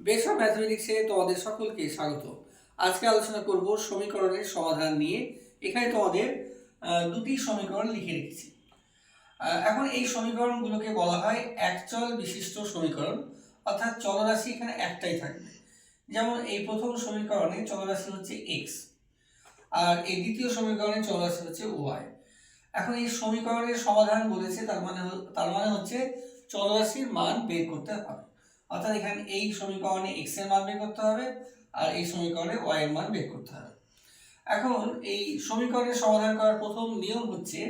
বেশ ম্যাথমেটিক্সে তোমাদের সকলকে স্বাগত। আজকে আলোচনা করব সমীকরণের সমাধান নিয়ে। এখানে তোমাদের দুটি সমীকরণ লিখে রেখেছি। এখন এই সমীকরণগুলোকে বলা হয় একচল বিশিষ্ট সমীকরণ, অর্থাৎ চলরাশি এখানে একটাই থাকবে। যেমন এই প্রথম সমীকরণে চলরাশি হচ্ছে এক্স আর এই দ্বিতীয় সমীকরণে চলরাশি হচ্ছে ওয়াই এখন এই সমীকরণের সমাধান বলেছে, তার মানে তার মানে হচ্ছে চলরাশির মান বের করতে হবে। অর্থাৎ এখানে এই সমীকরণে এক্সের মান বের করতে হবে আর এই সমীকরণে ওয়াই এর মান বের করতে হবে। এখন এই সমীকরণের সমাধান করার প্রথম নিয়ম হচ্ছে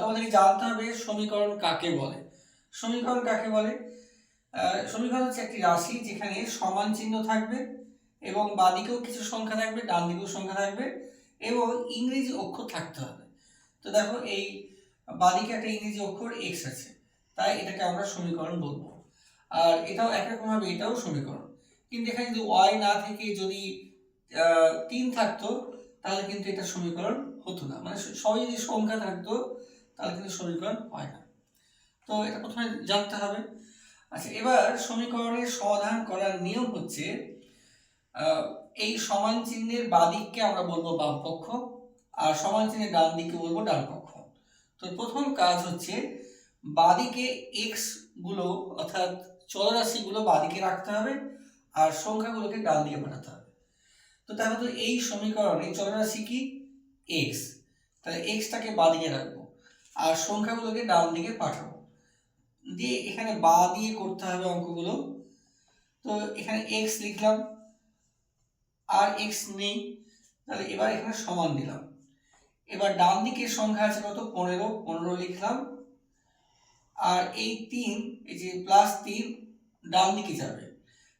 তোমাদেরকে জানতে হবে সমীকরণ কাকে বলে। সমীকরণ কাকে বলে? সমীকরণ হচ্ছে একটি রাশি যেখানে সমান চিহ্ন থাকবে এবং বাদিকেও কিছু সংখ্যা থাকবে, ডান দিকেও সংখ্যা থাকবে এবং ইংরেজি অক্ষর থাকতে হবে। তো দেখো এই বাদিকে একটা ইংরেজি অক্ষর এক্স আছে, তাই এটাকে আমরা সমীকরণ বলব। আর এটাও এক একরকম ভাবে এটাও সমীকরণ। কিন্তু এখানে যদি ওয়াই না থেকে যদি তিন থাকতো, তাহলে কিন্তু এটা সমীকরণ হতো না। মানে সবাই যদি সংখ্যা থাকতো, তাহলে কিন্তু সমীকরণ হয় না। তো এটা প্রথমে জানতে হবে। আচ্ছা এবার সমীকরণের সমাধান করার নিয়ম হচ্ছে এই সমান চিহ্নের বাদিককে আমরা বলব বাম পক্ষ, আর সমান চিহ্নের ডান দিকে বলব ডান পক্ষ। তো প্রথম কাজ হচ্ছে বাদিকে এক্সগুলো, অর্থাৎ চলরাশিগুলো বাদিকে রাখতে হবে আর সংখ্যাগুলোকে ডান দিকে পাঠাতে হবে। তো তাহলে তো এই সমীকরণে চলরাশি কি? এক্স তাহলে এক্সটাকে বাদিকে রাখব আর সংখ্যাগুলোকে ডান দিকে পাঠাবো। দিয়ে এখানে বা দিয়ে করতে হবে অঙ্কগুলো। তো এখানে এক্স লিখলাম আর এক্স নেই, তাহলে এবার এখানে সমান দিলাম। এবার ডান দিকের সংখ্যা আছে কত? পনেরো। পনেরো লিখলাম। আর এই তিন, এই যে প্লাস তিন, ডান দিকে যাবে।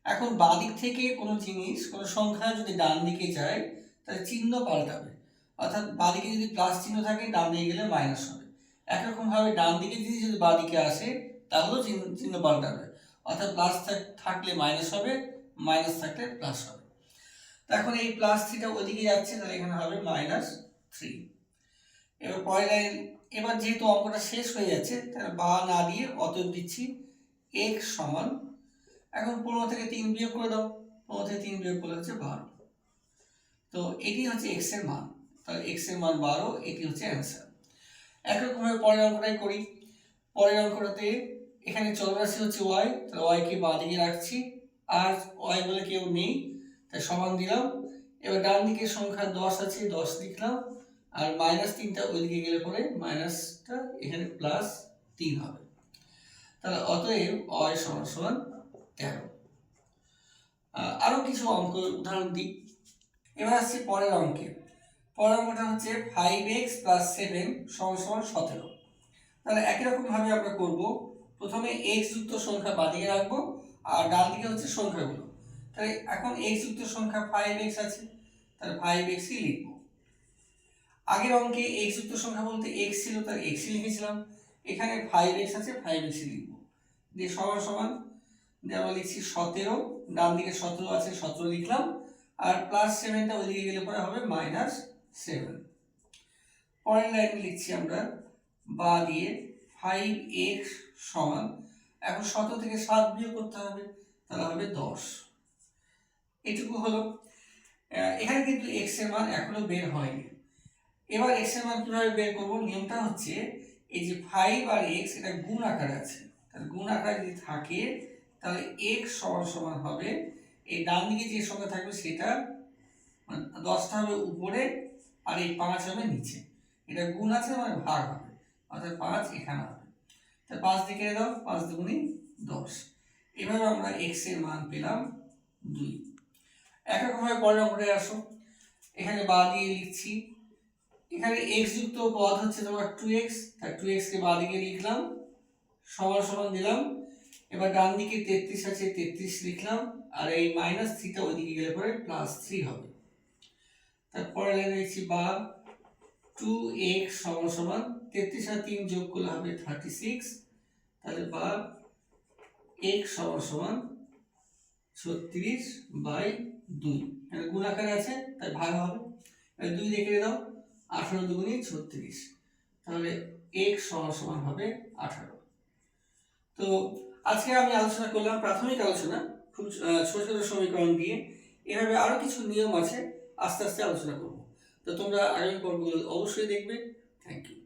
এখন বাদিক থেকে কোনো জিনিস, কোনো সংখ্যা যদি ডান দিকে যায়, তাহলে চিহ্ন পাল্টাবে। অর্থাৎ বাদিকে যদি প্লাস চিহ্ন থাকে, ডান দিকে গেলে মাইনাস হবে। একরকম ভাবে ডান দিকে যদি যদি বাদিকে আসে, তাহলেও চিহ্ন চিহ্ন পাল্টাবে। অর্থাৎ প্লাস থাকলে মাইনাস হবে মাইনাস থাকলে প্লাস হবে। তো এখন এই প্লাস থ্রিটা ওদিকে যাচ্ছে, তাহলে এখানে হবে মাইনাস থ্রি এবার পরের লাইন এবার যেহেতু অঙ্কটা শেষ হয়ে যাচ্ছে, তাহলে বা না দিয়ে অতএব দিচ্ছি এক সমান, এখন পনেরো থেকে তিন বিয়োগ করে দাও, পনেরো থেকে তিন বিয়োগ করলে হচ্ছে বারো। তো এটি হচ্ছে এক্সের মান তাহলে এক্সের মান বারো, এটি হচ্ছে অ্যান্সার একরকমভাবে পরের অঙ্কটাই করি। পরের অঙ্কটাতে এখানে চলরাশি হচ্ছে ওয়াই তাহলে ওয়াইকে বাঁ দিকে রাখছি, আর ওয়াই বলে কেউ নেই, তাই সমান দিলাম। এবার ডান দিকের সংখ্যা দশ আছে, দশ লিখলাম। আর মাইনাস তিনটা ওইদিকে গেলে পরে মাইনাসটা এখানে প্লাস তিন হবে। তাহলে অতএব অয় সমান সমান তেরো। আরও কিছু অঙ্ক, উদাহরণ দিই। এবার আসছি পরের অঙ্কে। পরের অঙ্কটা হচ্ছে ফাইভ এক্স প্লাস সেভেন সমান সমান সতেরো। তাহলে একই রকম ভাবে আমরা করব। প্রথমে এক্স যুক্ত সংখ্যা বাদিকে রাখব আর ডান দিকে হচ্ছে সংখ্যাগুলো। তাহলে এখন এক্স যুক্ত সংখ্যা ফাইভ এক্স আছে। তাহলে ফাইভ এক্সই লিখব। আগের অঙ্কে এক্স যুক্ত সংখ্যা বলতে এক্স ছিল, তার এক্সই লিখেছিলাম। এখানে ফাইভ এক্স আছে ফাইভ এক্সই লিখব। দিয়ে সমান সমান দিয়ে আমরা লিখছি সতেরো, ডান দিকে সতেরো আছে, সতেরো লিখলাম, আর প্লাস সেভেনটা ওইদিকে গেলে পরে হবে মাইনাস সেভেন পরের লাইনে লিখছি আমরা, বা দিয়ে ফাইভ এক্স সমান, এখন সতেরো থেকে সাত বিয়োগ করতে হবে, তাহলে হবে দশ। এটুকু হলো। এখানে কিন্তু এক্সের মান এখনও বের হয়নি। এবার এক্সের মান কীভাবে বের করব? নিয়মটা হচ্ছে এই যে ফাইভ আর এক্স এটা গুণ আকারে আছে। তাহলে গুণ আকারে যদি থাকে, তাহলে এক্স সমান সমান হবে। এই ডান দিকে যে সংখ্যা থাকবে সেটা মানে দশটা হবে উপরে আর এই পাঁচ হবে নিচে। এটা গুণ আছে মানে ভাগ হবে। অর্থাৎ পাঁচ এখানে হবে। তা পাঁচ দিকে দাও, পাঁচ দুগুণি দশ। এভাবে আমরা এক্সের মান পেলাম দুই। একরকমভাবে পরের অঙ্কটায় আসো। এখানে বা দিয়ে লিখছি। এখানে এক্স যুক্ত পদ হচ্ছে তোমার টু এক্স তার টু এক্সকে বা দিকে লিখলাম, সমান সমান দিলাম, এবার ডান দিকে তেত্রিশ আছে, তেত্রিশ লিখলাম, আর এই মাইনাস থ্রিটা ওইদিকে গেলে পরে প্লাস থ্রি হবে। তারপরে লিখছি বা টু এক্স সমান সমান, তেত্রিশ আর তিন যোগ করলে হবে থার্টি সিক্স তাহলে বা এক্স সমান সমান ছত্রিশ বাই দুই। এখানে গুণ আকারে আছে, তাই ভাগ হবে। দুই দেখে দাও আঠারো দুগুণি ছত্রিশ। তাহলে এক সমান সমান হবে আঠারো। তো আজকে আমি আলোচনা করলাম প্রাথমিক আলোচনা, খুব ছোট ছোট সমীকরণ দিয়ে। এভাবে আরও কিছু নিয়ম আছে, আস্তে আস্তে আলোচনা করব। তো তোমরা আগামী পর্বগুলো অবশ্যই দেখবে। Thank you